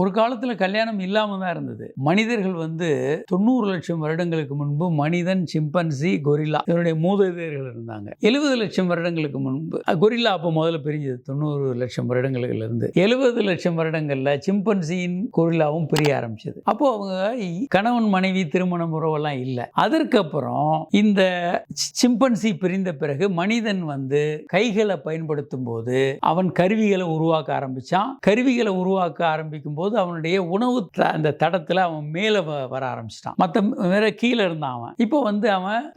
ஒரு காலத்தில் கல்யாணம் இல்லாமல் தான் இருந்தது. மனிதர்கள் வந்து தொண்ணூறு லட்சம் வருடங்களுக்கு முன்பு மனிதன் சிம்பன்சி கொரில்லா இதனுடைய மூதாதையர்கள் இருந்தாங்க. எழுபது லட்சம் வருடங்களுக்கு முன்பு கொரில்லா அப்போ முதல்ல பிரிஞ்சது தொண்ணூறு லட்சம் வருடங்களில் இருந்து எழுபது லட்சம் வருடங்களில் சிம்பன்சியின் கொரில்லாவும் பிரிய ஆரம்பிச்சது. அப்போ அவங்க கணவன் மனைவி திருமணம் உறவெல்லாம் இல்லை. அதற்கப்புறம் இந்த சிம்பன்சி பிரிந்த பிறகு மனிதன் வந்து கைகளை பயன்படுத்தும் போது அவன் கருவிகளை உருவாக்க ஆரம்பிச்சான். கருவிகளை உருவாக்க ஆரம்பிக்கும் போது அவனுடைய உணவு த- அந்த தடத்தில் அவன் மேலே வர ஆரம்பிச்சிட்டான். மற்ற வேற கீழே இருந்தான் அவன். இப்போ வந்து அவன்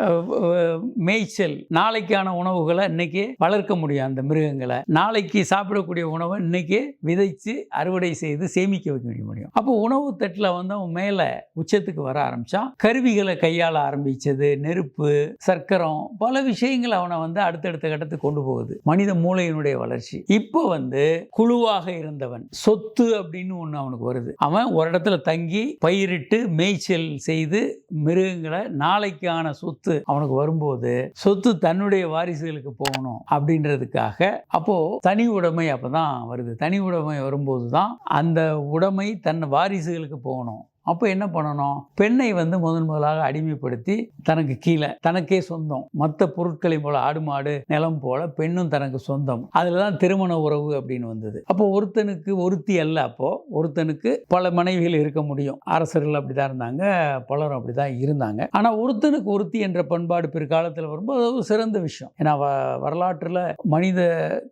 மேய்ச்சல். நாளைக்கான உணவுகளை இன்னைக்கு வளர்க்க முடியும் அந்த மிருகங்களை. நாளைக்கு சாப்பிடக்கூடிய உணவை இன்னைக்கு விதைச்சு அறுவடை செய்து சேமிக்க வைக்க முடியும். அப்போ உணவு தட்டில் வந்து அவன் மேலே உச்சத்துக்கு வர ஆரம்பித்தான் கருவிகளை கையாள ஆரம்பித்தது நெருப்பு சர்க்கரம் பல விஷயங்கள் அவனை வந்து அடுத்தடுத்த கட்டத்துக்கு கொண்டு போகுது. மனித மூளையினுடைய வளர்ச்சி. இப்போ வந்து குழுவாக இருந்தவன். சொத்து அப்படின்னு ஒன்று அவனுக்கு வருது. அவன் ஒரு இடத்துல தங்கி பயிரிட்டு மேய்ச்சல் செய்து மிருகங்களை நாளைக்கான சொத்து அவனுக்கு வரும்போது சொத்து தன்னுடைய வாரிசுகளுக்கு போகணும் அப்படின்றதுக்காக அப்போ தனி உடைமை அப்பதான் வருது. தனி உடைமை வரும்போது தான் அந்த உடைமை தன் வாரிசுகளுக்கு போகணும். அப்போ என்ன பண்ணணும்? பெண்ணை வந்து முதன் முதலாக அடிமைப்படுத்தி தனக்கு கீழே தனக்கே சொந்தம். மற்ற பொருட்களை போல ஆடு மாடு நிலம் போல பெண்ணும் தனக்கு சொந்தம். அதில் தான் திருமண உறவு அப்படின்னு வந்தது. அப்போ ஒருத்தனுக்கு ஒருத்தி அல்ல அப்போ. ஒருத்தனுக்கு பல மனைவிகள் இருக்க முடியும். அரசர்கள் அப்படி தான் இருந்தாங்க பலரும் அப்படி தான் இருந்தாங்க. ஆனால் ஒருத்தனுக்கு ஒருத்தி என்ற பண்பாடு பிற்காலத்தில் வரும்போது அது ஒரு சிறந்த விஷயம். ஏன்னா வ வரலாற்றில் மனித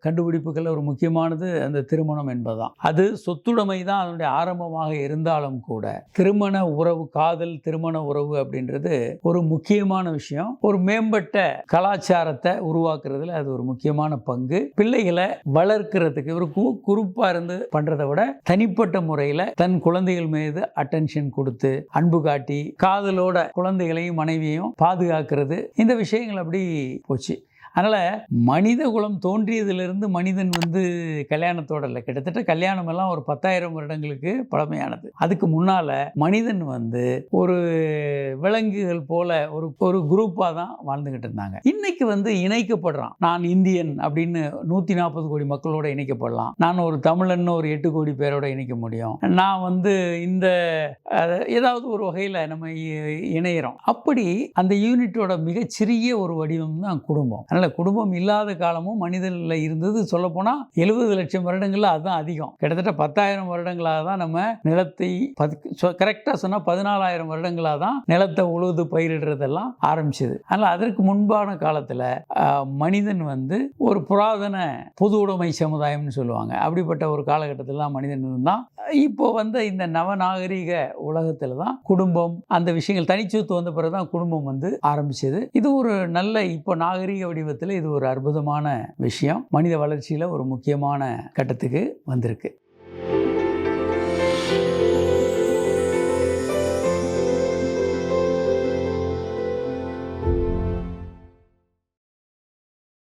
கண்டுபிடிப்புகளில் ஒரு முக்கியமானது அந்த திருமணம் என்பதுதான். அது சொத்துடைமை தான் அதனுடைய ஆரம்பமாக இருந்தாலும் கூட திருமண உறவு காதல் திருமண உறவு அப்படின்றது ஒரு முக்கியமான விஷயம். ஒரு மேம்பட்ட கலாச்சாரத்தை உருவாக்குறதுல அது ஒரு முக்கியமான பங்கு. பிள்ளைகளை வளர்க்கிறதுக்கு ஒரு கு குரூப்பாக இருந்து பண்றதை விட தனிப்பட்ட முறையில் தன் குழந்தைகள் மீது அட்டென்ஷன் கொடுத்து அன்பு காட்டி காதலோட குழந்தைகளையும் மனைவியையும் பாதுகாக்கிறது. இந்த விஷயங்கள் அப்படி போச்சு. அதனால் மனித குலம் தோன்றியதிலிருந்து மனிதன் வந்து கல்யாணத்தோட இல்லை. கிட்டத்தட்ட கல்யாணம் எல்லாம் ஒரு பத்தாயிரம் வருடங்களுக்கு பழமையானது. அதுக்கு முன்னால் மனிதன் வந்து ஒரு விலங்குகள் போல ஒரு ஒரு குரூப்பாக தான் வாழ்ந்துக்கிட்டு இருந்தாங்க. இன்னைக்கு வந்து இணைக்கப்படுறான். நான் இந்தியன் அப்படின்னு நூற்றி நாற்பது கோடி மக்களோட இணைக்கப்படலாம். நான் ஒரு தமிழன் ஒரு எட்டு கோடி பேரோட இணைக்க முடியும். நான் வந்து இந்த ஏதாவது ஒரு வகையில் நம்ம இணையிறோம். அப்படி அந்த யூனிட்டோட மிகச்சிறிய ஒரு வடிவம் தான் குடும்பம். அதனால் குடும்பம் இல்லாத காலமும் மனிதனில் இருந்தது. சொல்லப்போனால் எழுபது லட்சம் வருடங்களில் அதுதான் அதிகம். கிட்டத்தட்ட பத்தாயிரம் வருடங்களாக தான் நம்ம நிலத்தை கரெக்டாக சொன்னால் பதினாலாயிரம் வருடங்களாக தான் நிலத்தை உழுது பயிரிடுறதெல்லாம் ஆரம்பிச்சது. அதனால் அதற்கு முன்பான காலத்தில் மனிதன் வந்து ஒரு புராதன பொது உடைமை சமுதாயம்னு சொல்லுவாங்க. அப்படிப்பட்ட ஒரு காலகட்டத்தில் தான் மனிதன் இருந்தான். இப்போ வந்து இந்த நவநாகரிக உலகத்தில் தான் குடும்பம் அந்த விஷயங்கள் தனிச்சுத்து வந்த பிறகு தான் குடும்பம் வந்து ஆரம்பிச்சது. இது ஒரு நல்ல இப்போ நாகரிக வடிவத்தில் இது ஒரு அற்புதமான விஷயம். மனித வளர்ச்சியில் ஒரு முக்கியமான கட்டத்துக்கு வந்திருக்கு.